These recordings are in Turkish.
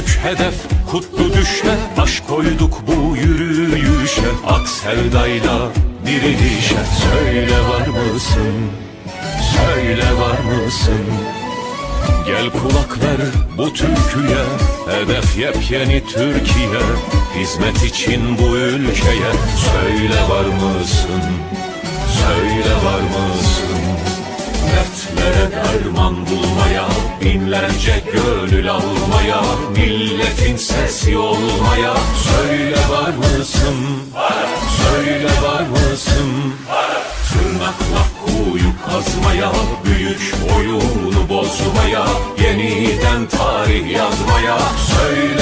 hedef kutlu düşe Baş koyduk bu yürüyüşe Ak sevdayla dirilişe Söyle var mısın? Söyle var mısın? Gel kulak ver bu türküye Hedef yepyeni Türkiye Hizmet için bu ülkeye Söyle var mısın? Söyle var mısın? Dertlere derman bulmaya Binlerce gönül almaya Milletin sesi olmaya Söyle var mısın? Söyle var mısın? Tırnakla kuyu kazmaya Büyük oyunu bozmaya Yeniden tarih yazmaya Söyle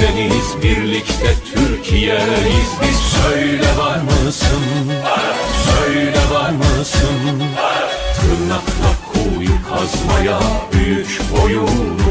Akdeniz Birlikte Türkiye'yiz biz Söyle var mısın? Söyle var mısın? Tırnakla kuyu kazmaya Büyük oyunu